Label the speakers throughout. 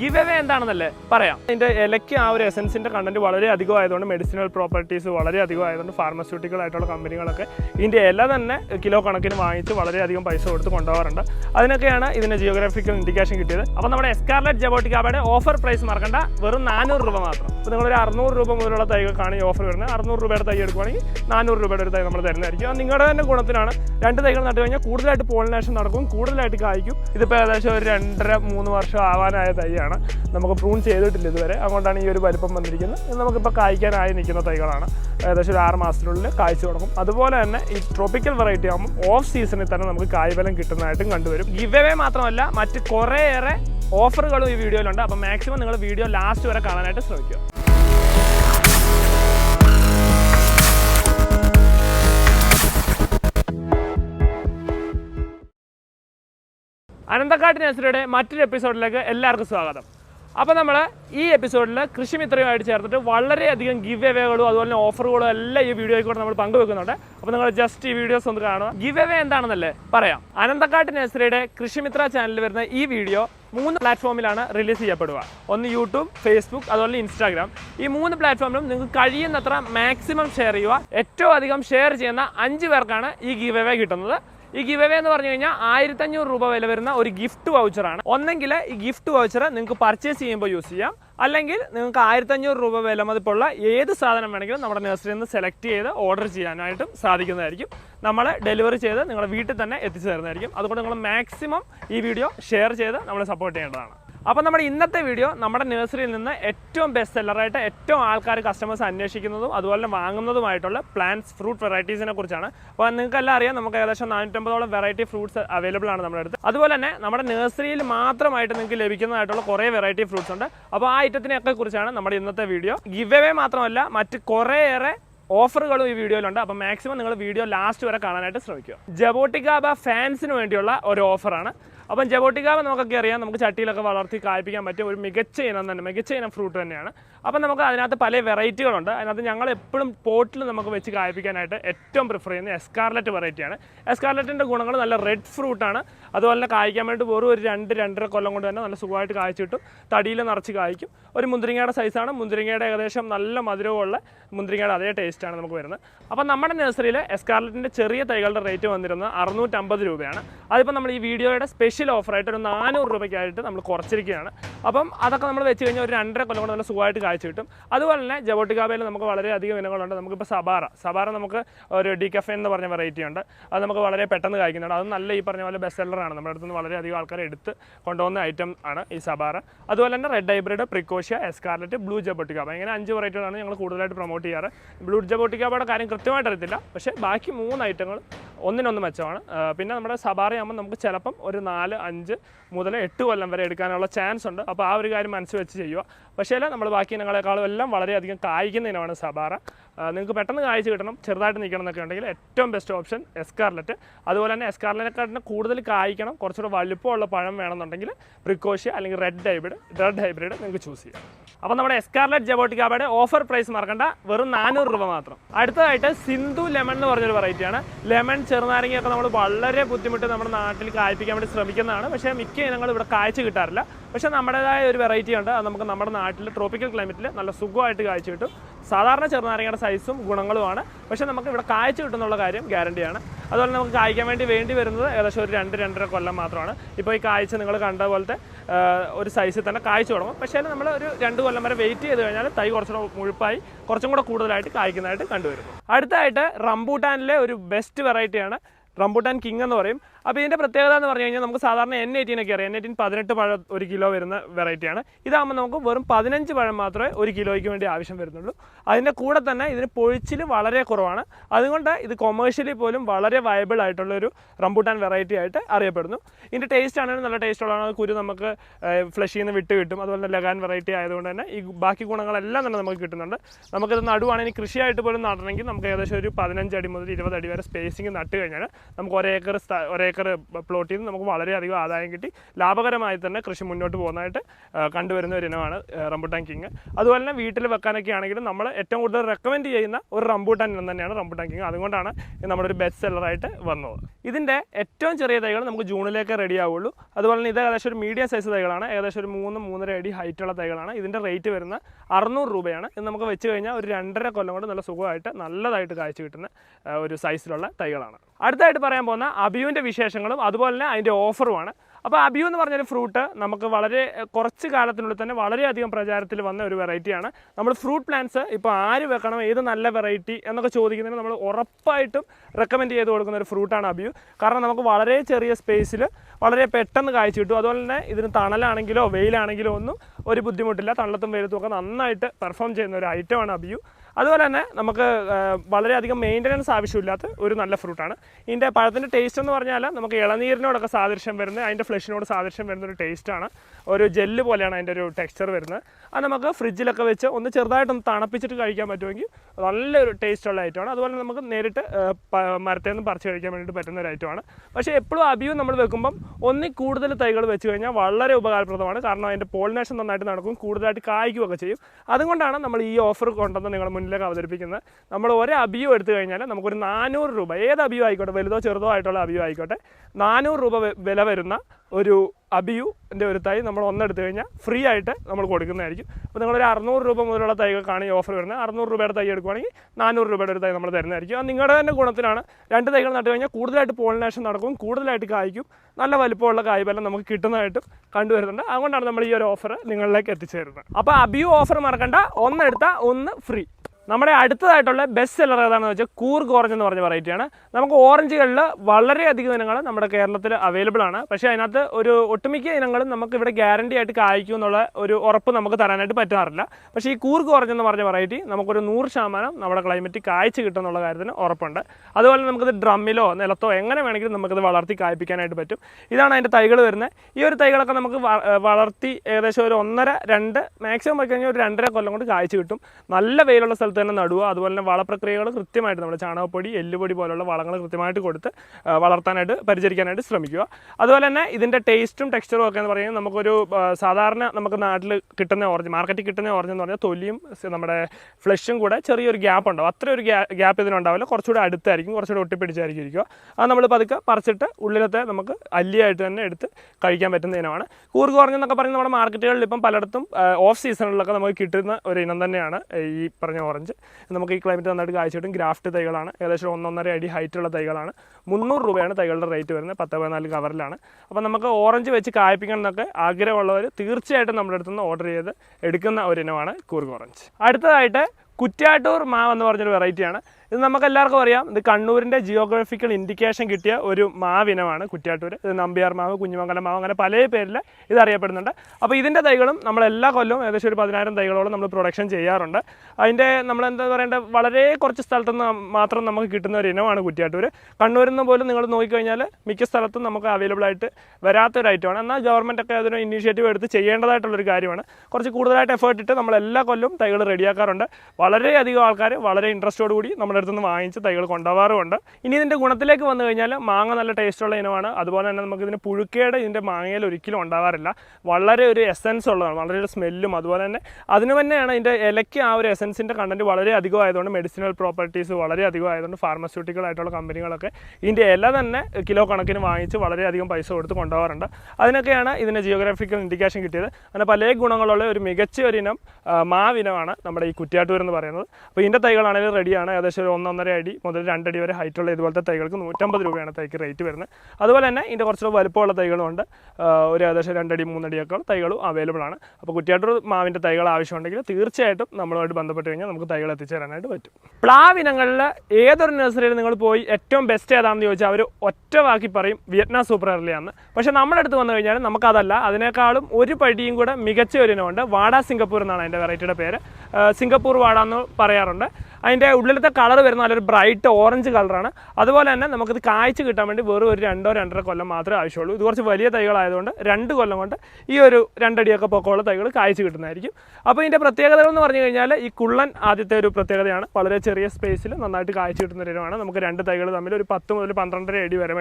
Speaker 1: Give away എന്താണെന്നല്ലേ പറയാം. ഇതിന്റെ ഇലയ്ക്ക് ആ ഒരു എസൻസിന്റെ കണ്ടന്റ് വളരെ അധികം ആയതുകൊണ്ട് മെഡിസിനൽ പ്രോപ്പർട്ടീസ് വളരെ അധികം ആയതുകൊണ്ട് ഫാർമസ്യൂട്ടിക്കൽ ആയിട്ടുള്ള കമ്പനികളൊക്കെ ഇതിന്റെ ഇല തന്നെ കിലോ കണക്കിന് വാങ്ങിച്ച് വളരെയധികം പൈസ കൊടുത്ത് കൊണ്ടുപോകാറുണ്ട്. അതിനൊക്കെയാണ് ഇതിന്റെ ജിയോഗ്രാഫിക്കൽ ഇൻഡിക്കേഷൻ കിട്ടിയത്. അപ്പോൾ നമ്മുടെ എസ്കാർലറ്റ് ജബോട്ടിക്കാബയുടെ ഓഫർ പ്രൈസ് മറക്കണ്ട. വെറും നാനൂറ് രൂപ മാത്രം. അപ്പോൾ നിങ്ങളൊരു അറുന്നൂറ് രൂപ മുതലുള്ള തൈകൾക്കാണ് ഈ ഓഫർ വരുന്നത്. അറുന്നൂറ് രൂപയുടെ തൈ എടുക്കുവാണെങ്കിൽ നാനൂറ് രൂപയുടെ ഒരു തൈ നമ്മൾ തരുന്നതായിരിക്കും. നിങ്ങളുടെ തന്നെ ഗുണത്തിനാണ്. രണ്ട് തൈകൾ നട്ടു കഴിഞ്ഞാൽ കൂടുതലായിട്ട് പോളിനേഷൻ നടക്കും കൂടുതലായിട്ട് കായ്ക്കും. ഇതിപ്പോൾ ഏകദേശം ഒരു രണ്ടര മൂന്ന് വർഷം ആവാനായ തൈയാണ്. നമുക്ക് പ്രൂൺ ചെയ്തിട്ടില്ല ഇതുവരെ. അതുകൊണ്ടാണ് ഈ ഒരു വലിപ്പം വന്നിരിക്കുന്നത്. നമുക്കിപ്പോൾ കായ്ക്കാനായി നിൽക്കുന്ന തൈകളാണ്. ഏകദേശം ഒരു ആറ് മാസത്തിനുള്ളിൽ കായ്ച്ചു തുടങ്ങും. അതുപോലെ തന്നെ ഈ ട്രോപ്പിക്കൽ വെറൈറ്റി ആകുമ്പോൾ ഓഫ് സീസണിൽ തന്നെ നമുക്ക് കായ്ഫലം കിട്ടുന്നതായിട്ടും കണ്ടുവരും. ഇവവേ മാത്രമല്ല മറ്റ് കുറേയേറെ ഓഫറുകളും ഈ വീഡിയോയിലുണ്ട് അപ്പോൾ മാക്സിമം നിങ്ങൾ വീഡിയോ ലാസ്റ്റ് വരെ കാണാനായിട്ട് ശ്രമിക്കുക. അനന്തക്കാട്ട് നഴ്സറിയുടെ മറ്റൊരു എപ്പിസോഡിലേക്ക് എല്ലാവർക്കും സ്വാഗതം. അപ്പോൾ നമ്മൾ ഈ എപ്പിസോഡിൽ കൃഷിമിത്രയുമായിട്ട് ചേർത്തിട്ട് വളരെയധികം ഗിവ് എവേകളും അതുപോലെ തന്നെ ഓഫറുകളും എല്ലാം ഈ വീഡിയോയിൽ കൂടെ നമ്മൾ പങ്കുവെക്കുന്നുണ്ട്. അപ്പോൾ നിങ്ങൾ ജസ്റ്റ് ഈ വീഡിയോസ് ഒന്ന് കാണുക. ഗിവ് എവേ എന്താണെന്നല്ലേ പറയാം. അനന്തക്കാട്ട് നഴ്സറിയുടെ കൃഷിമിത്ര ചാനലിൽ വരുന്ന ഈ വീഡിയോ മൂന്ന് പ്ലാറ്റ്ഫോമിലാണ് റിലീസ് ചെയ്യപ്പെടുക. ഒന്ന് യൂട്യൂബ് ഫേസ്ബുക്ക് അതുപോലെ ഇൻസ്റ്റാഗ്രാം ഈ മൂന്ന് പ്ലാറ്റ്ഫോമിലും നിങ്ങൾക്ക് കഴിയുന്നത്ര മാക്സിമം ഷെയർ ചെയ്യുക. ഏറ്റവും അധികം ഷെയർ ചെയ്യുന്ന അഞ്ച് പേർക്കാണ് ഈ ഗിവ് എവേ കിട്ടുന്നത്. ഈ ഗിവ് എന്ന് പറഞ്ഞു കഴിഞ്ഞാൽ ആയിരത്തഞ്ഞൂറ് രൂപ വില വരുന്ന ഒരു ഗിഫ്റ്റ് വൗച്ചറാണ് ഒന്നെങ്കിൽ ഈ ഗിഫ്റ്റ് വൗച്ചർ നിങ്ങൾക്ക് പർച്ചേസ് ചെയ്യുമ്പോൾ യൂസ് ചെയ്യാം. അല്ലെങ്കിൽ നിങ്ങൾക്ക് ആയിരത്തഞ്ഞൂറ് രൂപ വില മതിപ്പുള്ള ഏത് സാധനം വേണമെങ്കിലും നമ്മുടെ നഴ്സറിയിൽ നിന്ന് സെലക്ട് ചെയ്ത് ഓർഡർ ചെയ്യാനായിട്ടും സാധിക്കുന്നതായിരിക്കും. നമ്മൾ ഡെലിവറി ചെയ്ത് നിങ്ങളുടെ വീട്ടിൽ തന്നെ എത്തിച്ചു തരുന്നതായിരിക്കും അതുകൊണ്ട് നിങ്ങൾ മാക്സിമം ഈ വീഡിയോ ഷെയർ ചെയ്ത് നമ്മളെ സപ്പോർട്ട് ചെയ്യേണ്ടതാണ്. അപ്പോൾ നമ്മുടെ ഇന്നത്തെ വീഡിയോ നമ്മുടെ നഴ്സറിയിൽ നിന്ന് ഏറ്റവും ബെസ്റ്റ് സെല്ലറായിട്ട് ഏറ്റവും ആൾക്കാർ കസ്റ്റമേഴ്സ് അന്വേഷിക്കുന്നതും അതുപോലെ തന്നെ വാങ്ങുന്നതുമായിട്ടുള്ള പ്ലാന്റ്സ് ഫ്രൂട്ട് വെറൈറ്റീസിനെ കുറിച്ചാണ്. അപ്പോൾ നിങ്ങൾക്കെല്ലാം അറിയാം നമുക്ക് ഏകദേശം നാനൂറ്റമ്പതോളം വെറൈറ്റി ഫ്രൂട്ട്സ് അവൈലബിൾ ആണ് നമ്മുടെ അടുത്ത്. അതുപോലെ തന്നെ നമ്മുടെ നഴ്സറിയിൽ മാത്രമായിട്ട് നിങ്ങൾക്ക് ലഭിക്കുന്നതായിട്ടുള്ള കുറേ വെറൈറ്റി ഫ്രൂട്ട്സ് ഉണ്ട്. അപ്പോൾ ആ ഐറ്റത്തിനെയൊക്കെ കുറിച്ചാണ് നമ്മുടെ ഇന്നത്തെ വീഡിയോ. ഗിവ് അവേ മാത്രമല്ല മറ്റ് കുറേയേറെ ഓഫറുകളും ഈ വീഡിയോയിലുണ്ട് അപ്പോൾ മാക്സിമം നിങ്ങൾ വീഡിയോ ലാസ്റ്റ് വരെ കാണാനായിട്ട് ശ്രമിക്കുക. ജബോട്ടിക്കാബ ഫാൻസിന് വേണ്ടിയുള്ള ഒരു ഓഫറാണ് അപ്പം ജബോട്ടിക്കാബ നമുക്കൊക്കെ അറിയാം നമുക്ക് ചട്ടിയിലൊക്കെ വളർത്തി കായ്പ്പിക്കാൻ പറ്റിയ ഒരു മികച്ച ഇനം തന്നെ മികച്ച ഇനം ഫ്രൂട്ട് തന്നെയാണ്. അപ്പം നമുക്ക് അതിനകത്ത് പല വെറൈറ്റികളുണ്ട്. അതിനകത്ത് ഞങ്ങൾ എപ്പോഴും പോട്ടിൽ നമുക്ക് വെച്ച് കായ്പ്പിക്കാനായിട്ട് ഏറ്റവും പ്രിഫർ ചെയ്യുന്ന എസ്കാർലറ്റ് വെറൈറ്റിയാണ് എസ്കാർലറ്റിന്റെ ഗുണങ്ങൾ നല്ല റെഡ് ഫ്രൂട്ടാണ് അതുപോലെ തന്നെ കായ്ക്കാൻ വേണ്ടി വെറും ഒരു രണ്ട് രണ്ടര കൊല്ലം കൊണ്ട് തന്നെ നല്ല സുഖമായിട്ട് കായ്ച്ചു കിട്ടും. തടിയിൽ നിറച്ച് കായ്ക്കും. ഒരു മുന്തിരിങ്ങയുടെ സൈസാണ് മുന്തിരിങ്ങയുടെ ഏകദേശം നല്ല മധുരവുമുള്ള മുന്തിരിങ്ങയുടെ അതേ ടേസ്റ്റാണ് നമുക്ക് വരുന്നത്. അപ്പം നമ്മുടെ നഴ്സറിയിൽ എസ്കാർലറ്റിന്റെ ചെറിയ തൈകളുടെ റേറ്റ് വന്നിരുന്നത് അറുന്നൂറ്റമ്പത് രൂപയാണ്. അതിപ്പോൾ നമ്മൾ ഈ വീഡിയോയുടെ സ്പെഷ്യൽ ഓഫറായിട്ട് ഒരു നാനൂറ് രൂപയ്ക്കായിട്ട് നമ്മൾ കുറച്ചിരിക്കുകയാണ്. അപ്പം അതൊക്കെ നമ്മൾ വെച്ച് കഴിഞ്ഞാൽ ഒരു രണ്ടര കൊല്ലം കൊണ്ട് നല്ല സുഖമായിട്ട് കാഴ്ച കിട്ടും. അതുപോലെ തന്നെ ജബോട്ടിക്കാബയിൽ നമുക്ക് വളരെയധികം ഇനങ്ങളുണ്ട്. നമുക്കിപ്പോൾ സബാറ. സബാറ നമുക്ക് ഒരു ഡി കഫെ എന്ന് പറഞ്ഞ വെറൈറ്റി ഉണ്ട്. അത് നമുക്ക് വളരെ പെട്ടെന്ന് കഴിക്കുന്നുണ്ട് അത് നല്ല ഈ പറഞ്ഞ പോലെ ബെസ്റ്റ് സെല്ലറാണ് നമ്മുടെ അടുത്ത് നിന്ന് വളരെയധികം ആൾക്കാർ എടുത്ത് കൊണ്ടുപോകുന്ന ഐറ്റം ആണ് ഈ സബാറ. അതുപോലെ തന്നെ റെഡ് ഹൈബ്രിഡ് പ്രിക്കോഷ്യ എസ്കാർലറ്റ് ബ്ലൂ ജബോട്ടിക്കാബ ഇങ്ങനെ അഞ്ച് വെറൈറ്റികളാണ് ഞങ്ങൾ കൂടുതലായിട്ട് പ്രൊമോട്ട് ചെയ്യാറ്. ബ്ലൂ ജബോട്ടിക്കാബയുടെ കാര്യം കൃത്യമായിട്ട് അറിയത്തില്ല. പക്ഷേ ബാക്കി മൂന്ന് ഐറ്റങ്ങൾ ഒന്നിനൊന്ന് മെച്ചമാണ്. പിന്നെ നമ്മുടെ സബാറയാകുമ്പോൾ നമുക്ക് ചിലപ്പം ഒരു നാല് അഞ്ച് മുതൽ എട്ട് കൊല്ലം വരെ എടുക്കാനുള്ള ചാൻസ് ഉണ്ട്. അപ്പോൾ ആ ഒരു കാര്യം മനസ്സ് വെച്ച് ചെയ്യുക. പക്ഷേ നമ്മൾ ബാക്കി ഇനങ്ങളെക്കാളും എല്ലാം വളരെയധികം കായ്ക്കുന്ന ഇനമാണ് സബാറ. നിങ്ങൾക്ക് പെട്ടെന്ന് കാഴ്ച കിട്ടണം ചെറുതായിട്ട് നിൽക്കണം എന്നൊക്കെ ഉണ്ടെങ്കിൽ ഏറ്റവും ബെസ്റ്റ് ഓപ്ഷൻ എസ്കാർലറ്റ് അതുപോലെ തന്നെ എസ്കാർലറ്റിനെക്കാട്ടിന് കൂടുതൽ കായ്ക്കണം കുറച്ചുകൂടെ വലുപ്പമുള്ള പഴം വേണമെന്നുണ്ടെങ്കിൽ പ്രിക്കോഷ്യ അല്ലെങ്കിൽ റെഡ് ഹൈബ്രിഡ് റെഡ് ഹൈബ്രിഡ് നിങ്ങൾക്ക് ചൂസ് ചെയ്യാം. അപ്പോൾ നമ്മുടെ എസ്കാർലറ്റ് ജബോട്ടിക്കാബയുടെ ഓഫർ പ്രൈസ് മറക്കണ്ട വെറും നാനൂറ് രൂപ മാത്രം. അടുത്തതായിട്ട് സിന്ധു ലെമൺ എന്ന് പറഞ്ഞൊരു വെറൈറ്റിയാണ് ലെമൺ ചെറുനാരങ്ങയൊക്കെ നമ്മൾ വളരെ ബുദ്ധിമുട്ട് നമ്മുടെ നാട്ടിൽ കായ്പ്പിക്കാൻ വേണ്ടി ശ്രമിക്കുന്നതാണ്. പക്ഷേ മിക്ക ഇനങ്ങൾ ഇവിടെ കാഴ്ച കിട്ടാറില്ല. പക്ഷേ നമ്മുടേതായ ഒരു വെറൈറ്റി ഉണ്ട്. അത് നമുക്ക് നമ്മുടെ നാട്ടിൽ ട്രോപ്പിക്കൽ ക്ലൈമറ്റിൽ നല്ല സുഖമായിട്ട് കാഴ്ച കിട്ടും. സാധാരണ ചെറുനാരങ്ങയുടെ സൈസും ഗുണങ്ങളുമാണ്. പക്ഷേ നമുക്ക് ഇവിടെ കായ്ച്ച് കിട്ടുന്നുള്ള കാര്യം ഗ്യാരണ്ടിയാണ് അതുപോലെ നമുക്ക് കായ്ക്കാൻ വേണ്ടി വേണ്ടി വരുന്നത് ഏകദേശം ഒരു രണ്ട് രണ്ടര കൊല്ലം മാത്രമാണ്. ഇപ്പോൾ ഈ കായ്ച്ച നിങ്ങൾ കണ്ട പോലത്തെ ഒരു സൈസിൽ തന്നെ കായ്ച്ചു തുടങ്ങും. പക്ഷേ നമ്മൾ ഒരു രണ്ട് കൊല്ലം വരെ വെയിറ്റ് ചെയ്ത് കഴിഞ്ഞാൽ തൈ കുറച്ചുകൂടെ മുഴുപ്പായി കുറച്ചും കൂടെ കൂടുതലായിട്ട് കായ്ക്കുന്നതായിട്ട് കണ്ടുവരുന്നു. അടുത്തായിട്ട് റംബൂട്ടാനിലെ ഒരു ബെസ്റ്റ് വെറൈറ്റിയാണ് റംബൂട്ടാൻ കിങ് എന്ന് പറയും. അപ്പോൾ ഇതിന്റെ പ്രത്യേകത എന്ന് പറഞ്ഞു കഴിഞ്ഞാൽ നമുക്ക് സാധാരണ എൻ എയ്റ്റീൻ ഒക്കെ അറിയാം. എൻ എയ്റ്റീൻ പതിനെട്ട് പഴം ഒരു കിലോ വരുന്ന വെറൈറ്റിയാണ് ഇതാകുമ്പോൾ നമുക്ക് വെറും പതിനഞ്ച് പഴം മാത്രമേ ഒരു കിലോയ്ക്ക് വേണ്ടി ആവശ്യം വരുന്നുള്ളൂ. അതിന്റെ കൂടെ തന്നെ ഇതിന് പൊഴിച്ചിൽ വളരെ കുറവാണ്. അതുകൊണ്ട് ഇത് കൊമേഴ്ഷ്യലി പോലും വളരെ വയബിൾ ആയിട്ടുള്ള ഒരു റംബൂട്ടാൻ വെറൈറ്റി ആയിട്ട് അറിയപ്പെടുന്നു. ഇതിന്റെ ടേസ്റ്റ് ആണെങ്കിലും നല്ല ടേസ്റ്റ് ഉള്ളതാണ്. കുരു നമുക്ക് ഫ്ലഷിൽ നിന്ന് വിട്ട് കിട്ടും. അതുപോലെ തന്നെ ലഗാൻ വെറൈറ്റി ആയതുകൊണ്ട് തന്നെ ഈ ബാക്കി ഗുണങ്ങളെല്ലാം തന്നെ നമുക്ക് കിട്ടുന്നുണ്ട്. നമുക്കിത് നടുവാണെങ്കിൽ കൃഷിയായിട്ട് പോലും നടണമെങ്കിൽ നമുക്ക് ഏകദേശം ഒരു പതിനഞ്ച് അടി മുതൽ ഇരുപത് അടി വരെ സ്പേസിങ് നട്ട് കഴിഞ്ഞാൽ നമുക്ക് ഒരേക്കർ സ്ഥ- ഒരേക്കർ ഏക്കർ പ്ലോട്ടിൽ നിന്ന് നമുക്ക് വളരെയധികം ആദായം കിട്ടി. ലാഭകരമായി തന്നെ കൃഷി മുന്നോട്ട് പോകുന്നതായിട്ട് കണ്ടുവരുന്ന ഒരു ഇനമാണ് റംബുട്ടാൻ കിങ്. അതുപോലെ തന്നെ വീട്ടിൽ വെക്കാനൊക്കെ ആണെങ്കിലും നമ്മൾ ഏറ്റവും കൂടുതൽ റെക്കമെൻഡ് ചെയ്യുന്ന ഒരു റംബൂട്ടാൻ ഇനം തന്നെയാണ് റംബുട്ടാൻ കിങ്. അതുകൊണ്ടാണ് ഒരു ബെസ്റ്റ് സെല്ലറായിട്ട് വന്നത്. ഇതിന്റെ ഏറ്റവും ചെറിയ തൈകൾ നമുക്ക് ജൂണിലേക്ക് റെഡി ആവുള്ളൂ. അതുപോലെ തന്നെ ഇത് ഏകദേശം ഒരു മീഡിയം സൈസ് തൈകളാണ്. ഏകദേശം ഒരു മൂന്ന് മൂന്നര അടി ഹൈറ്റുള്ള തൈകളാണ്. ഇതിന്റെ റേറ്റ് വരുന്ന അറുന്നൂറ് രൂപയാണ്. ഇത് നമുക്ക് വെച്ച് കഴിഞ്ഞാൽ ഒരു രണ്ടര കൊല്ലം കൊണ്ട് നല്ല സുഖമായിട്ട് നല്ലതായിട്ട് കാഴ്ച കിട്ടുന്ന ഒരു സൈസിലുള്ള തൈകളാണ്. അടുത്തായിട്ട് പറയാൻ പോകുന്ന അബിയുവിന്റെ വിശേഷങ്ങളും അതുപോലെ തന്നെ അതിന്റെ ഓഫറുമാണ് അപ്പോൾ അബിയു എന്ന് പറഞ്ഞൊരു ഫ്രൂട്ട് നമുക്ക് വളരെ കുറച്ച് കാലത്തിനുള്ളിൽ തന്നെ വളരെയധികം പ്രചാരത്തിൽ വന്ന ഒരു വെറൈറ്റിയാണ് നമ്മൾ ഫ്രൂട്ട് പ്ലാന്റ്സ് ഇപ്പോൾ ആര് വെക്കണം ഏത് നല്ല വെറൈറ്റി എന്നൊക്കെ ചോദിക്കുന്നതിന് നമ്മൾ ഉറപ്പായിട്ടും റെക്കമെൻഡ് ചെയ്ത് കൊടുക്കുന്ന ഒരു ഫ്രൂട്ടാണ് അബിയു. കാരണം നമുക്ക് വളരെ ചെറിയ സ്പേസിൽ വളരെ പെട്ടെന്ന് കാഴ്ച കിട്ടും. അതുപോലെ തന്നെ ഇതിന് തണലാണെങ്കിലോ വെയിലാണെങ്കിലോ ഒന്നും ഒരു ബുദ്ധിമുട്ടില്ല. തണലത്തും വെയിലത്തും ഒക്കെ നന്നായിട്ട് പെർഫോം ചെയ്യുന്ന ഒരു ഐറ്റമാണ് അബിയു. അതുപോലെ തന്നെ നമുക്ക് വളരെയധികം മെയിന്റനൻസ് ആവശ്യമില്ലാത്ത ഒരു നല്ല ഫ്രൂട്ടാണ് ഇതിന്റെ പഴത്തിന്റെ ടേസ്റ്റ് എന്ന് പറഞ്ഞാൽ നമുക്ക് ഇളനീരിനോടൊക്കെ സാദൃശ്യം വരുന്നത് അതിന്റെ ഫ്ലഷിനോട് സാദൃശ്യം വരുന്ന ഒരു ടേസ്റ്റാണ് ഒരു ജെല്ല് പോലെയാണ് അതിന്റെ ഒരു ടെക്സ്ചർ വരുന്നത്. അത് നമുക്ക് ഫ്രിഡ്ജിലൊക്കെ വെച്ച് ഒന്ന് ചെറുതായിട്ടൊന്ന് തണുപ്പിച്ചിട്ട് കഴിക്കാൻ പറ്റുമെങ്കിൽ നല്ലൊരു ടേസ്റ്റുള്ള ഐറ്റമാണ് അതുപോലെ നമുക്ക് നേരിട്ട് മരത്തേന്ന് പറിച്ച് കഴിക്കാൻ വേണ്ടിയിട്ട് പറ്റുന്ന ഒരു ഐറ്റമാണ് പക്ഷേ എപ്പോഴും അബിയും നമ്മൾ വെക്കുമ്പം ഒന്നിൽ കൂടുതൽ തൈകൾ വെച്ച് കഴിഞ്ഞാൽ വളരെ ഉപകാരപ്രദമാണ്. കാരണം അതിന്റെ പോളിനേഷൻ നന്നായിട്ട് നടക്കും കൂടുതലായിട്ട് കായ്ക്കുകയൊക്കെ ചെയ്യും. അതുകൊണ്ടാണ് നമ്മൾ ഈ ഓഫർ കൊണ്ടുവന്ന് നിങ്ങളുടെ മുന്നിലേക്ക് അവതരിപ്പിക്കുന്നത്. നമ്മൾ ഒരു അബിയു എടുത്തു കഴിഞ്ഞാൽ നമുക്കൊരു നാനൂറ് രൂപ ഏത് അബിയു ആയിക്കോട്ടെ വലുതോ ചെറുതോ ആയിട്ടുള്ള അബിയു ആയിക്കോട്ടെ നാനൂറ് രൂപ വില വരുന്ന ഒരു അബിയുന്റെ ഒരു തൈ നമ്മൾ ഒന്നെടുത്തു കഴിഞ്ഞാൽ ഫ്രീ ആയിട്ട് നമ്മൾ കൊടുക്കുന്നതായിരിക്കും. അപ്പോൾ നിങ്ങളൊരു അറുന്നൂറ് രൂപ മുതലുള്ള തൈകൾക്കാണ് ഈ ഓഫർ വരുന്നത്. അറുന്നൂറ് രൂപയുടെ തൈ എടുക്കുകയാണെങ്കിൽ നാനൂറ് രൂപയുടെ ഒരു തൈ നമ്മൾ തരുന്നതായിരിക്കും. അത് നിങ്ങളുടെ തന്നെ ഗുണത്തിലാണ്. രണ്ട് തൈകൾ നട്ടു കഴിഞ്ഞാൽ കൂടുതലായിട്ട് പോളിനേഷൻ നടക്കും കൂടുതലായിട്ട് കായ്ക്കും. നല്ല വലിപ്പമുള്ള കായ്ഫലം നമുക്ക് കിട്ടുന്നതായിട്ടും കണ്ടുവരുന്നുണ്ട് അതുകൊണ്ടാണ് നമ്മൾ ഈ ഒരു ഓഫർ നിങ്ങളിലേക്ക് എത്തിച്ചേരുന്നത്. അപ്പോൾ അബിയു ഓഫർ മറക്കണ്ട. ഒന്നെടുത്താൽ ഒന്ന് ഫ്രീ നമ്മുടെ അടുത്തതായിട്ടുള്ള ബെസ്റ്റ് സെല്ലർ ഏതാണെന്ന് വെച്ചാൽ കൂർഗ് ഓറഞ്ച് എന്ന് പറഞ്ഞ വെറൈറ്റിയാണ് നമുക്ക് ഓറഞ്ചുകളിൽ വളരെയധികം ഇനങ്ങൾ നമ്മുടെ കേരളത്തിൽ അവൈലബിൾ ആണ്. പക്ഷേ അതിനകത്ത് ഒരു ഒട്ടുമിക്ക ഇനങ്ങളും നമുക്ക് ഇവിടെ ഗ്യാരണ്ടി ആയിട്ട് കായ്ക്കും എന്നുള്ള ഒരു ഉറപ്പ് നമുക്ക് തരാനായിട്ട് പറ്റാറില്ല. പക്ഷേ ഈ കൂർഗ് ഓറഞ്ച് എന്ന് പറഞ്ഞ വെറൈറ്റി നമുക്കൊരു നൂറ് ശതമാനം നമ്മുടെ ക്ലൈമറ്റ് കായ്ച്ച് കിട്ടും എന്നുള്ള കാര്യത്തിന് ഉറപ്പുണ്ട്. അതുപോലെ നമുക്കിത് ഡ്രമ്മിലോ നിലത്തോ എങ്ങനെ വേണമെങ്കിലും നമുക്കിത് വളർത്തി കായ്പ്പിക്കാനായിട്ട് പറ്റും. ഇതാണ് അതിന്റെ തൈകൾ വരുന്നത്. ഈ ഒരു തൈകളൊക്കെ നമുക്ക് വളർത്തി ഏകദേശം ഒരു ഒന്നര രണ്ട് മാക്സിമം പോയി ഒരു രണ്ടര കൊല്ലം കൊണ്ട് കായ്ച്ച് കിട്ടും. നല്ല വെയിലുള്ള സ്ഥലത്ത് തന്നെ നടുക അതുപോലെ തന്നെ വളപ്രക്രിയകൾ കൃത്യമായിട്ട് നമ്മൾ ചാണകപ്പൊടി എല്ലുപൊടി പോലുള്ള വളങ്ങൾ കൃത്യമായിട്ട് കൊടുത്ത് വളർത്താനായിട്ട് പരിചരിക്കാനായിട്ട് ശ്രമിക്കുക. അതുപോലെ തന്നെ ഇതിന്റെ ടേസ്റ്റും ടെക്സ്ചറും ഒക്കെ എന്ന് പറയുന്നത് നമുക്കൊരു സാധാരണ നമുക്ക് നാട്ടിൽ കിട്ടുന്ന ഓറഞ്ച് മാർക്കറ്റിൽ കിട്ടുന്ന ഓറഞ്ച് എന്ന് പറഞ്ഞാൽ തൊലിയും നമ്മുടെ ഫ്ലഷും കൂടെ ചെറിയൊരു ഗ്യാപ്പ് ഉണ്ടാവും. അത്ര ഒരു ഗ്യാപ്പ് ഇതിനുണ്ടാവില്ല. കുറച്ചുകൂടെ അടുത്തായിരിക്കും കുറച്ചുകൂടെ ഒട്ടിപ്പിടിച്ചായിരിക്കും ഇരിക്കുക. അത് നമ്മൾ പതുക്കെ പറിച്ചിട്ട് ഉള്ളിലത്തെ നമുക്ക് അല്ലിയായിട്ട് തന്നെ എടുത്ത് കഴിക്കാൻ പറ്റുന്ന ഇനമാണ്. കൂർഗ് ഓറഞ്ചെന്നൊക്കെ പറയുന്നത് നമ്മുടെ മാർക്കറ്റുകളിൽ ഇപ്പം പലയിടത്തും ഓഫ് സീസണിലൊക്കെ നമുക്ക് കിട്ടുന്ന ഒരു ഇനം തന്നെയാണ് ഈ പറഞ്ഞ ഓറഞ്ച് നമുക്ക് ഈ ക്ലൈമറ്റ് നന്നായിട്ട് കാഴ്ച കിട്ടും. ഗ്രാഫ്റ്റ് തൈകളാണ്. ഏകദേശം ഒന്നൊന്നര അടി ഹൈറ്റുള്ള തൈകളാണ്. മുന്നൂറ് രൂപയാണ് തൈകളുടെ റേറ്റ് വരുന്നത്. പത്ത് പതിനാല് കവറിലാണ് അപ്പോൾ നമുക്ക് ഓറഞ്ച് വെച്ച് കായ്പ്പിക്കണം എന്നൊക്കെ ആഗ്രഹമുള്ളവർ തീർച്ചയായിട്ടും നമ്മുടെ അടുത്ത് നിന്ന് ഓർഡർ ചെയ്ത് എടുക്കുന്ന ഒരു ഇനമാണ് കൂർഗ് ഓറഞ്ച് അടുത്തതായിട്ട് കുറ്റാട്ടൂർ മാവ് എന്ന് പറഞ്ഞൊരു വെറൈറ്റിയാണ് ഇത് നമുക്ക് എല്ലാവർക്കും അറിയാം. ഇത് കണ്ണൂരിന്റെ ജിയോഗ്രഫിക്കൽ ഇൻഡിക്കേഷൻ കിട്ടിയ ഒരു മാവിനമാണ് കുറ്റ്യാട്ടൂർ ഇത് നമ്പ്യാർ മാവ് കുഞ്ഞുമംഗലം മാവ് അങ്ങനെ പല പേരിൽ ഇത് അറിയപ്പെടുന്നുണ്ട്. അപ്പോൾ ഇതിന്റെ തൈകളും നമ്മൾ എല്ലാ കൊല്ലവും ഏകദേശം ഒരു പതിനായിരം തൈകളോളം നമ്മൾ പ്രൊഡക്ഷൻ ചെയ്യാറുണ്ട്. അതിന്റെ നമ്മൾ എന്താ പറയേണ്ടത്? വളരെ കുറച്ച് സ്ഥലത്തു നിന്ന് മാത്രം നമുക്ക് കിട്ടുന്ന ഒരു ഇനമാണ് കുറ്റ്യാട്ടൂർ കണ്ണൂരിൽ നിന്ന് പോലും നിങ്ങൾ നോക്കിക്കഴിഞ്ഞാൽ മിക്ക സ്ഥലത്തും നമുക്ക് അവൈലബിൾ ആയിട്ട് വരാത്തൊരു ഐറ്റമാണ് എന്നാൽ ഗവൺമെന്റ് ഒക്കെ അതിന് ഇനീഷ്യേറ്റീവ് എടുത്ത് ചെയ്യേണ്ടതായിട്ടുള്ളൊരു കാര്യമാണ്. കുറച്ച് കൂടുതലായിട്ട് എഫേർട്ട് ഇട്ട് നമ്മൾ എല്ലാ കൊല്ലവും തൈകൾ റെഡിയാക്കാറുണ്ട് വളരെയധികം ആൾക്കാർ വളരെ ഇൻട്രസ്റ്റോടുകൂടി നമ്മുടെ അടുത്ത് നിന്ന് വാങ്ങിച്ച് തൈകൾ കൊണ്ടുപോകാറുമുണ്ട്. ഇനി ഇതിന്റെ ഗുണത്തിലേക്ക് വന്നു കഴിഞ്ഞാൽ മാങ്ങ നല്ല ടേസ്റ്റുള്ള ഇനമാണ്. അതുപോലെ തന്നെ നമുക്ക് ഇതിന് പുഴുക്കേട് ഇതിന്റെ മാങ്ങയിൽ ഒരിക്കലും ഉണ്ടാവാറില്ല. വളരെ ഒരു എസൻസ് ഉള്ളതാണ്. വളരെ ഒരു സ്മെല്ലും അതുപോലെ തന്നെ അതിന് തന്നെയാണ് ഇതിന്റെ ഇലയ്ക്ക് ആ ഒരു എസൻസിന്റെ കണ്ടന്റ് വളരെ അധികം ആയതുകൊണ്ട് മെഡിസിനൽ പ്രോപ്പർട്ടീസ് വളരെ അധികം ആയതുകൊണ്ട് ഫാർമസ്യൂട്ടിക്കൽ ആയിട്ടുള്ള കമ്പനികളൊക്കെ ഇതിന്റെ ഇല തന്നെ കിലോ കണക്കിന് വാങ്ങിച്ച് വളരെയധികം പൈസ കൊടുത്ത് കൊണ്ടുപോകാറുണ്ട്. അതിനൊക്കെയാണ് ഇതിന് ജിയോഗ്രാഫിക്കൽ ഇൻഡിക്കേഷൻ കിട്ടിയത്. അങ്ങനെ പല ഗുണങ്ങളുള്ള ഒരു മികച്ച ഒരു ഇനം മാവിനമാണ് നമ്മുടെ ഈ കുറ്റ്യാട്ടൂർ എന്ന് പറയുന്നത്. അപ്പോൾ ഇതിന്റെ തൈകളാണെങ്കിൽ റെഡിയാണ് ഏകദേശം ഒരു ഒന്നൊന്നര അടി മുതൽ രണ്ടടി വരെ ഹൈറ്റുള്ള ഇതുപോലത്തെ തൈകൾക്ക് നൂറ്റമ്പത് രൂപയാണ് തൈക്ക് റേറ്റ് വരുന്നത്. അതുപോലെ തന്നെ ഇതിന്റെ കുറച്ചുകൂടെ വലുപ്പമുള്ള തൈകളുണ്ട് ഉണ്ട്. ഒരു ഏകദേശം രണ്ടടി മൂന്നടിയൊക്കെ തൈകളും അവൈലബിൾ ആണ്. അപ്പോൾ കുറ്റിയാട്ടൂർ മാവിന്റെ തൈകൾ ആവശ്യമുണ്ടെങ്കിൽ തീർച്ചയായിട്ടും നമ്മളുമായിട്ട് ബന്ധപ്പെട്ട് കഴിഞ്ഞാൽ നമുക്ക് തൈകൾ എത്തിച്ചേരാനായിട്ട് പറ്റും. പ്ലാവിനങ്ങളിൽ ഏതൊരു നഴ്സറിയിൽ നിങ്ങൾ പോയി ഏറ്റവും ബെസ്റ്റ് ഏതാണെന്ന് ചോദിച്ചാൽ അവർ ഒറ്റ വാക്കി പറയും വിയറ്റ്നാം സൂപ്പർ എർലിയാന്ന് പക്ഷേ നമ്മുടെ അടുത്ത് വന്നു കഴിഞ്ഞാൽ നമുക്കതല്ല അതിനേക്കാളും ഒരു പടിയും കൂടെ മികച്ച ഒരു ഇനമുണ്ട് വാടാ സിംഗപ്പൂർ എന്നാണ് അതിന്റെ വെറൈറ്റിയുടെ പേര്. സിംഗപ്പൂർ വാടാന്ന് പറയാറുണ്ട്. അതിന്റെ ഉള്ളിലത്തെ കളർ വരുന്ന നല്ലൊരു ബ്രൈറ്റ് ഓറഞ്ച് കളറാണ്. അതുപോലെ തന്നെ നമുക്കിത് കായ്ച്ച് കിട്ടാൻ വേണ്ടി വെറും ഒരു രണ്ടോ രണ്ടര കൊല്ലം മാത്രമേ ആവശ്യമുള്ളൂ. ഇത് കുറച്ച് വലിയ തൈകളായതുകൊണ്ട് രണ്ട് കൊല്ലം കൊണ്ട് ഈ ഒരു രണ്ടടിയൊക്കെ പൊക്കമുള്ള തൈകൾ കായ്ച്ച് കിട്ടുന്നതായിരിക്കും. അപ്പോൾ ഇതിന്റെ പ്രത്യേകതകൾ എന്ന് പറഞ്ഞു കഴിഞ്ഞാൽ ഈ കുള്ളൻ ആദ്യത്തെ ഒരു പ്രത്യേകതയാണ്. വളരെ ചെറിയ സ്പേസിൽ നന്നായിട്ട് കായ്ച്ച് കിട്ടുന്ന ഒരു നമുക്ക് രണ്ട് തൈകൾ തമ്മിൽ ഒരു പത്ത് മുതൽ പന്ത്രണ്ടര അടി വരെ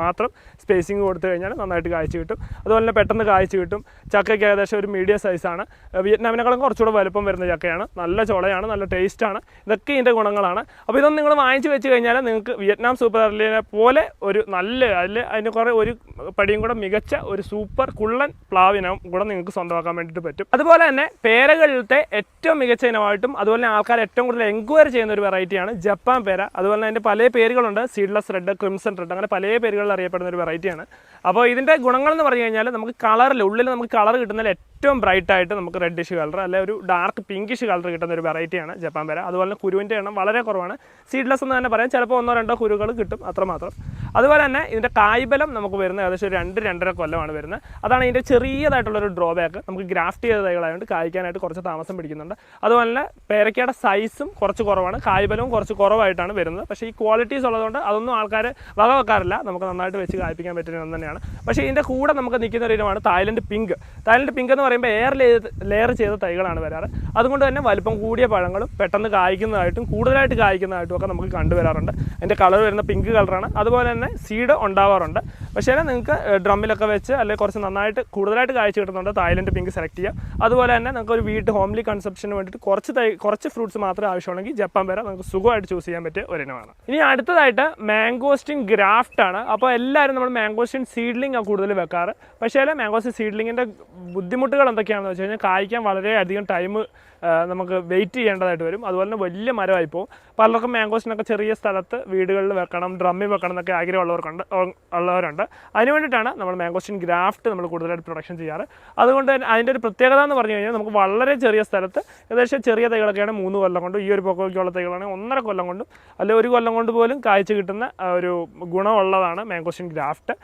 Speaker 1: മാത്രം സ്പേസിങ് കൊടുത്തു കഴിഞ്ഞാൽ നന്നായിട്ട് കായ്ച്ച് കിട്ടും. അതുപോലെ തന്നെ പെട്ടെന്ന് കായ്ച്ച് കിട്ടും. ചക്കയ്ക്ക് ഏകദേശം ഒരു മീഡിയം സൈസാണ് വിയറ്റ്നാമിനേക്കാളും കുറച്ചുകൂടെ വലുപ്പം വരുന്ന ചക്കയാണ്. നല്ല ചുളയാണ് നല്ല ടേസ്റ്റാണ് ഇതൊക്കെ ഇതിന്റെ ഗുണങ്ങളാണ്. അപ്പോൾ ഇതൊന്നും നിങ്ങൾ വാങ്ങിച്ച് വെച്ച് കഴിഞ്ഞാൽ നിങ്ങൾക്ക് വിയറ്റ്നാം സൂപ്പർ അർലിനെ പോലെ ഒരു നല്ല അതിൽ അതിന് കുറേ ഒരു പടിയും കൂടെ മികച്ച ഒരു സൂപ്പർ കുള്ളൻ പ്ലാവിനം കൂടെ നിങ്ങൾക്ക് സ്വന്തമാക്കാൻ വേണ്ടിയിട്ട് പറ്റും. അതുപോലെ തന്നെ പേരകളിലത്തെ ഏറ്റവും മികച്ച ഇനമായിട്ടും അതുപോലെ തന്നെ ആൾക്കാർ ഏറ്റവും കൂടുതൽ എൻക്വയറി ചെയ്യുന്ന ഒരു വെറൈറ്റിയാണ് ജപ്പാൻ പേര. അതുപോലെ തന്നെ അതിന്റെ പല പേരുകളുണ്ട് സീഡ്ലെസ് റെഡ് ക്രിംസൺ റെഡ് അങ്ങനെ പല പേരുകളിൽ അറിയപ്പെടുന്ന ഒരു വെറൈറ്റിയാണ് അപ്പോൾ ഇതിന്റെ ഗുണങ്ങൾ എന്ന് പറഞ്ഞു കഴിഞ്ഞാൽ നമുക്ക് കളറിൽ ഉള്ളിൽ നമുക്ക് കളർ കിട്ടുന്നതിൽ ഏറ്റവും ബ്രൈറ്റ് ആയിട്ട് നമുക്ക് റെഡിഷ് കളർ അല്ലെ ഒരു ഡാർക്ക് പിങ്കിഷ് കളർ കിട്ടുന്ന ഒരു വെറൈറ്റിയാണ് ജപ്പാൻ പേര. അതുപോലെ തന്നെ കുരുവിന്റെ എണ്ണം വളരെ കുറവാണ്. സീഡ്ലെസ് എന്ന് തന്നെ പറയാം. ചിലപ്പോൾ ഒന്നോ രണ്ടോ കുരുകൾ കിട്ടും അത്രമാത്രം അതുപോലെ തന്നെ ഇതിന്റെ കായ്ബലം നമുക്ക് വരുന്നത് ഏകദേശം രണ്ട് രണ്ടര കൊല്ലമാണ് വരുന്നത്. അതാണ് ഇതിന്റെ ചെറിയതായിട്ടുള്ളൊരു ഡ്രോബാക്ക് നമുക്ക് ഗ്രാഫ്റ്റ് ചെയ്ത തൈകളായതുകൊണ്ട് കായ്ക്കാനായിട്ട് കുറച്ച് താമസം പിടിക്കുന്നുണ്ട്. അതുപോലെ തന്നെ പേരയ്ക്കയുടെ സൈസും കുറച്ച് കുറവാണ്. കായ്ബലവും കുറച്ച് കുറവായിട്ടാണ് വരുന്നത്. പക്ഷേ ഈ ക്വാളിറ്റീസ് ഉള്ളതുകൊണ്ട് അതൊന്നും ആൾക്കാർ വക വെക്കാറില്ല. നമുക്ക് നന്നായിട്ട് വെച്ച് കായ്പ്പിക്കാൻ പറ്റുന്ന തന്നെയാണ് പക്ഷേ ഇതിന്റെ കൂടെ നമുക്ക് നിൽക്കുന്ന ഒരു ഇനമാണ് തായ്ലൻഡ് പിങ്ക്. തായ്ലൻഡ് പിങ്ക് എന്ന് പറയുമ്പോൾ എയർ ലെയർ ചെയ്ത തൈകളാണ് വരാറ്. അതുകൊണ്ട് തന്നെ വലിപ്പം കൂടിയ പഴങ്ങളും പെട്ടെന്ന് കായ്ക്കുന്നതായിട്ടും കൂടുതലായിട്ട് കായ്ക്കുന്നതായിട്ടും ഒക്കെ നമുക്ക് കണ്ടുവരാറുണ്ട് അതിന്റെ കളർ വരുന്ന പിങ്ക് കളറാണ് അതുപോലെ തന്നെ സീഡ് ഉണ്ടാവാറുണ്ട്. പക്ഷേ നിങ്ങൾക്ക് ഡ്രമ്മിലൊക്കെ വെച്ച് അല്ലെങ്കിൽ കുറച്ച് നന്നായിട്ട് കൂടുതലായിട്ട് കായ്ച്ചു കിട്ടുന്നുണ്ട് തായ്ലൻഡ് പിങ്ക് സെലക്ട് ചെയ്യുക അതുപോലെ തന്നെ നിങ്ങൾക്ക് ഒരു വീട്ട് ഹോംലി കൺസപ്ഷന് വേണ്ടിയിട്ട് കുറച്ച് തൈ കുറച്ച് ഫ്രൂട്ട്സ് മാത്രമേ ആവശ്യമുള്ളെങ്കിൽ ജപ്പാൻ വരെ നമുക്ക് സുഖമായിട്ട് ചൂസ് ചെയ്യാൻ പറ്റിയ ഒരിനമാണ്. ഇനി അടുത്തതായിട്ട് മാംഗോസ്റ്റിൻ ഗ്രാഫ്റ്റ് ആണ്. അപ്പോൾ എല്ലാവരും നമ്മൾ മാംഗോസ്റ്റിൻ സീഡ്ലിംഗ് ആണ് കൂടുതൽ വെക്കാറ്. പക്ഷേ മാംഗോസ്റ്റിൻ സീഡ്ലിങ്ങിന്റെ ബുദ്ധിമുട്ടുകൾ എന്തൊക്കെയാണെന്ന് വെച്ച് കഴിഞ്ഞാൽ കായ്ക്കാൻ വളരെയധികം ടൈം നമുക്ക് വെയിറ്റ് ചെയ്യേണ്ടതായിട്ട് വരും. അതുപോലെ തന്നെ വലിയ മരമായി പോകും പലർക്കും മാംഗോസിനൊക്കെ ചെറിയ സ്ഥലത്ത് വീടുകളിൽ വെക്കണം ഡ്രമ്മിൽ വെക്കണം എന്നൊക്കെ ആഗ്രഹമുള്ളവർക്കുണ്ട് ഉള്ളവരുണ്ട്. അതിന് വേണ്ടിയിട്ടാണ് നമ്മൾ മാംഗോസ്റ്റിൻ ഗ്രാഫ്റ്റ് നമ്മൾ കൂടുതലായിട്ട് പ്രൊഡക്ഷൻ ചെയ്യാറ്. അതുകൊണ്ട് തന്നെ അതിന്റെ ഒരു പ്രത്യേകത എന്ന് പറഞ്ഞു കഴിഞ്ഞാൽ നമുക്ക് വളരെ ചെറിയ സ്ഥലത്ത് ഏകദേശം ചെറിയ തൈകളൊക്കെയാണ് മൂന്ന് കൊല്ലം കൊണ്ടും ഈ ഒരു പൊക്കോക്കുള്ള തൈകളാണെങ്കിൽ ഒന്നര കൊല്ലം കൊണ്ടും അല്ലെങ്കിൽ ഒരു കൊല്ലം കൊണ്ട് പോലും കാഴ്ച കിട്ടുന്ന ഒരു ഗുണമുള്ളതാണ് മാംഗോസ്റ്റിൻ ഗ്രാഫ്റ്റ്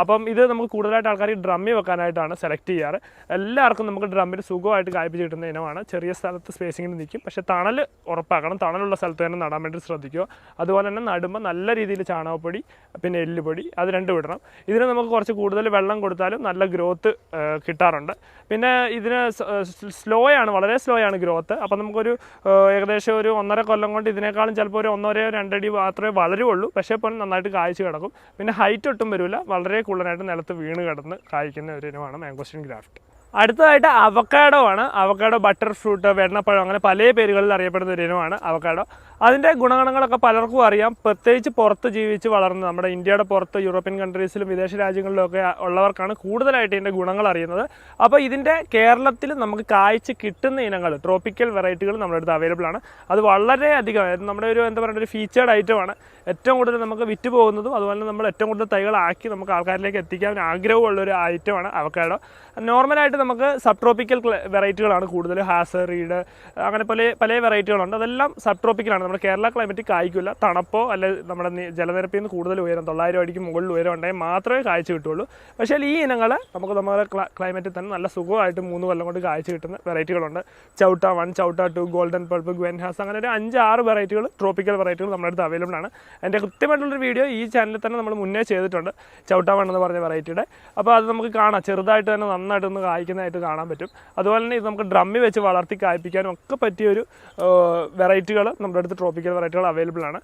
Speaker 1: അപ്പം ഇത് നമുക്ക് കൂടുതലായിട്ട് ആൾക്കാർ ഡ്രമ്മിൽ വെക്കാനായിട്ടാണ് സെലക്ട് ചെയ്യാറ്. എല്ലാവർക്കും നമുക്ക് ഡ്രമ്മിൽ സുഖമായിട്ട് കായ്പിച്ച് കിട്ടുന്ന ഇനമാണ്. ചെറിയ സ്ഥലത്ത് സ്പേസിങ്ങിൽ നിൽക്കും. പക്ഷേ തണൽ ഉറപ്പാക്കണം. തണലുള്ള സ്ഥലത്ത് തന്നെ നടാൻ വേണ്ടി ശ്രദ്ധിക്കുക. അതുപോലെ തന്നെ നടുമ്പോൾ നല്ല രീതിയിൽ ചാണകപ്പൊടി പിന്നെ എല്ലുപൊടി അത് രണ്ടും വിടണം ഇതിന് നമുക്ക് കുറച്ച് കൂടുതൽ വെള്ളം കൊടുത്താലും നല്ല ഗ്രോത്ത് കിട്ടാറുണ്ട്. പിന്നെ ഇതിന് സ്ലോ ആണ്. വളരെ സ്ലോ ആണ് ഗ്രോത്ത്. അപ്പോൾ നമുക്കൊരു ഏകദേശം ഒരു ഒന്നര കൊല്ലം കൊണ്ട് ഇതിനേക്കാളും ചിലപ്പോൾ ഒരു ഒന്നരയോ രണ്ടടി മാത്രമേ വളരുള്ളൂ. പക്ഷേ പോലും നന്നായിട്ട് കായ്ച്ച് കിടക്കും. പിന്നെ ഹൈറ്റ് ഒട്ടും വരില്ല. വളരെ കുള്ളനായിട്ട് നിലത്ത് വീണ് കിടന്ന് കായ്ക്കുന്ന ഒരു ഇനമാണ് മാംഗോസ്റ്റിൻ ഗ്രാഫ്റ്റ് അടുത്തതായിട്ട് അവക്കാഡോ ആണ്. അവക്കാഡോ ബട്ടർ ഫ്രൂട്ട് വെണ്ണപ്പഴം അങ്ങനെ പല പേരുകളിൽ അറിയപ്പെടുന്ന ഒരു ഇനമാണ് അവക്കാഡോ അതിന്റെ ഗുണഗണങ്ങളൊക്കെ പലർക്കും അറിയാം. പ്രത്യേകിച്ച് പുറത്ത് ജീവിച്ച് വളർന്ന നമ്മുടെ ഇന്ത്യയുടെ പുറത്ത് യൂറോപ്യൻ കൺട്രീസിലും വിദേശ രാജ്യങ്ങളിലൊക്കെ ഉള്ളവർക്കാണ് കൂടുതലായിട്ട് ഇതിന്റെ ഗുണങ്ങൾ അറിയുന്നത്. അപ്പോൾ ഇതിന്റെ കേരളത്തിൽ നമുക്ക് കായ്ച്ച് കിട്ടുന്ന ഇനങ്ങൾ ട്രോപ്പിക്കൽ വെറൈറ്റികൾ നമ്മുടെ അടുത്ത് അവൈലബിൾ ആണ്. അത് വളരെയധികം നമ്മുടെ ഒരു എന്താ പറയുക ഒരു ഫീച്ചേർഡ് ഐറ്റമാണ് ഏറ്റവും കൂടുതൽ നമുക്ക് വിറ്റ് പോകുന്നതും അതുപോലെ നമ്മൾ ഏറ്റവും കൂടുതൽ തൈകളാക്കി നമുക്ക് ആൾക്കാരിലേക്ക് എത്തിക്കാൻ ആഗ്രഹമുള്ള ഒരു ഐറ്റമാണ് അവക്കാഡോ നോർമലായിട്ട് നമുക്ക് സബ് ട്രോപ്പിക്കൽ വെറൈറ്റികളാണ് കൂടുതൽ ഹാസർ റീഡ് അങ്ങനെ പല പല വെറൈറ്റികളുണ്ട് അതെല്ലാം സബ് ട്രോപ്പിക്കലാണ് നമ്മുടെ കേരള ക്ലൈമറ്റ് കായ്ക്കില്ല. തണുപ്പോ അല്ലെ നമ്മുടെ ജലനിരപ്പിൽ നിന്ന് കൂടുതൽ ഉയരം തൊള്ളായിരം അടിക്ക് മുകളിൽ ഉയരം ഉണ്ടെങ്കിൽ മാത്രമേ കാഴ്ച കിട്ടുള്ളൂ പക്ഷേ ഈ ഇനങ്ങൾ നമുക്ക് നമ്മുടെ ക്ലൈമറ്റിൽ തന്നെ നല്ല സുഖമായിട്ട് മൂന്ന് കൊല്ലം കൊണ്ട് കാഴ്ച കിട്ടുന്ന വെറൈറ്റികളുണ്ട് ചൗട്ട വൺ ചൗട്ട ടു ഗോൾഡൻ പൾപ്പ് ഗ്വൻഹാസ് അങ്ങനെ ഒരു അഞ്ച് ആറ് വെറൈറ്റികൾ ട്രോപ്പിക്കൽ വെറൈറ്റികൾ നമ്മുടെ അടുത്ത് അവൈലബിൾ ആണ്. അതിന്റെ കൃത്യമായിട്ടുള്ളൊരു വീഡിയോ ഈ ചാനലിൽ തന്നെ നമ്മൾ മുന്നേ ചെയ്തിട്ടുണ്ട്. ചൗട്ട വൺ എന്ന് പറഞ്ഞ വെറൈറ്റിയുടെ അപ്പോൾ അത് നമുക്ക് കാണാം. ചെറുതായിട്ട് തന്നെ നന്നായിട്ട് ഒന്ന് കായ്ക്കുന്നതായിട്ട് കാണാൻ പറ്റും. അതുപോലെ തന്നെ ഇത് നമുക്ക് ഡ്രമ്മി വെച്ച് വളർത്തി കായ്പ്പിക്കാനും ഒക്കെ പറ്റിയൊരു വെറൈറ്റികൾ നമ്മുടെ അടുത്ത് ട്രോപ്പിക്കൽ വെറൈറ്റികൾ അവൈലബിൾ ആണ്.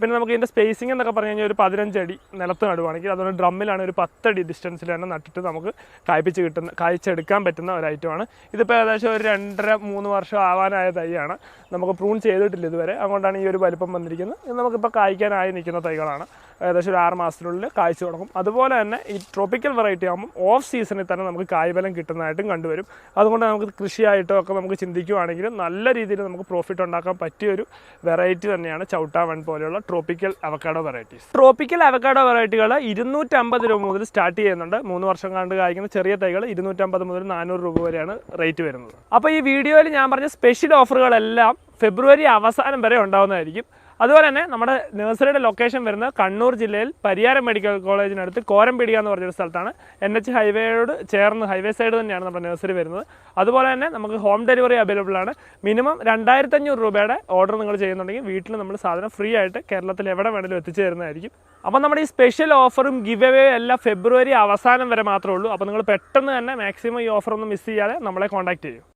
Speaker 1: പിന്നെ നമുക്ക് ഇതിന്റെ സ്പേസിംഗ് എന്നൊക്കെ പറഞ്ഞു കഴിഞ്ഞാൽ ഒരു പതിനഞ്ച് അടി നിലത്ത് നടുവാണെങ്കിൽ അതുകൊണ്ട് ഡ്രമ്മിലാണ് ഒരു പത്തടി ഡിസ്റ്റൻസിൽ തന്നെ നട്ടിട്ട് നമുക്ക് കായ്പിച്ച് കിട്ടുന്ന കായ്ച്ചെടുക്കാൻ പറ്റുന്ന ഒരു ഐറ്റമാണ് ഇതിപ്പോൾ ഏകദേശം ഒരു രണ്ടര മൂന്ന് വർഷം ആവാനായ തൈയാണ്. നമുക്ക് പ്രൂൺ ചെയ്തിട്ടില്ല ഇതുവരെ. അതുകൊണ്ടാണ് ഈ ഒരു വലിപ്പം വന്നിരിക്കുന്നത്. നമുക്കിപ്പോൾ കായ്ക്കാനായി നിൽക്കുന്ന തൈകളാണ്. ഏകദേശം ഒരു ആറ് മാസത്തിനുള്ളിൽ കാഴ്ച തുടങ്ങും. അതുപോലെ തന്നെ ഈ ട്രോപ്പിക്കൽ വെറൈറ്റി ആകുമ്പോൾ ഓഫ് സീസണിൽ തന്നെ നമുക്ക് കായ്ബലം കിട്ടുന്നതായിട്ടും കണ്ടുവരും. അതുകൊണ്ട് നമുക്ക് കൃഷിയായിട്ടോ ഒക്കെ നമുക്ക് ചിന്തിക്കുവാണെങ്കിലും നല്ല രീതിയിൽ നമുക്ക് പ്രോഫിറ്റ് ഉണ്ടാക്കാൻ പറ്റിയ ഒരു വെറൈറ്റി തന്നെയാണ് ചൗട്ട വൺ പോലെയുള്ള tropical avocado varieties tropical avocado വെറൈറ്റികൾ ഇരുന്നൂറ്റമ്പത് രൂപ മുതൽ സ്റ്റാർട്ട് ചെയ്യുന്നുണ്ട്. മൂന്ന് വർഷം കണ്ട് കായ്ക്കുന്ന ചെറിയ തൈകൾ ഇരുന്നൂറ്റമ്പത് മുതൽ നാനൂറ് രൂപ വരെയാണ് റേറ്റ് വരുന്നത്. അപ്പോൾ ഈ വീഡിയോയിൽ ഞാൻ പറഞ്ഞ സ്പെഷ്യൽ ഓഫറുകളെല്ലാം ഫെബ്രുവരി അവസാനം വരെ ഉണ്ടാവുന്നതായിരിക്കും. അതുപോലെ തന്നെ നമ്മുടെ നഴ്സറിയുടെ ലൊക്കേഷൻ വരുന്നത് കണ്ണൂർ ജില്ലയിൽ പരിയാരം മെഡിക്കൽ കോളേജിനടുത്ത് കോരംപീടിക എന്ന് പറഞ്ഞൊരു സ്ഥലത്താണ്. എൻ എച്ച് ഹൈവേയോട് ചേർന്ന് ഹൈവേ സൈഡ് തന്നെയാണ് നമ്മുടെ നഴ്സറി വരുന്നത്. അതുപോലെ തന്നെ നമുക്ക് ഹോം ഡെലിവറി അവൈലബിൾ ആണ്. മിനിമം രണ്ടായിരത്തഞ്ഞൂറ് രൂപയുടെ ഓർഡർ നിങ്ങൾ ചെയ്യുന്നുണ്ടെങ്കിൽ വീട്ടിൽ നമ്മൾ സാധനം ഫ്രീ ആയിട്ട് കേരളത്തിൽ എവിടെ വേണമെങ്കിലും എത്തിച്ചു തരുന്നതായിരിക്കും. അപ്പോൾ നമ്മുടെ ഈ സ്പെഷ്യൽ ഓഫറും ഗിവ് അവേ എല്ലാം ഫെബ്രുവരി അവസാനം വരെ മാത്രമേ ഉള്ളൂ. അപ്പോൾ നിങ്ങൾ പെട്ടെന്ന് തന്നെ മാക്സിമം ഈ ഓഫർ ഒന്നും മിസ് ചെയ്യാതെ നമ്മളെ കോൺടാക്ട് ചെയ്യും.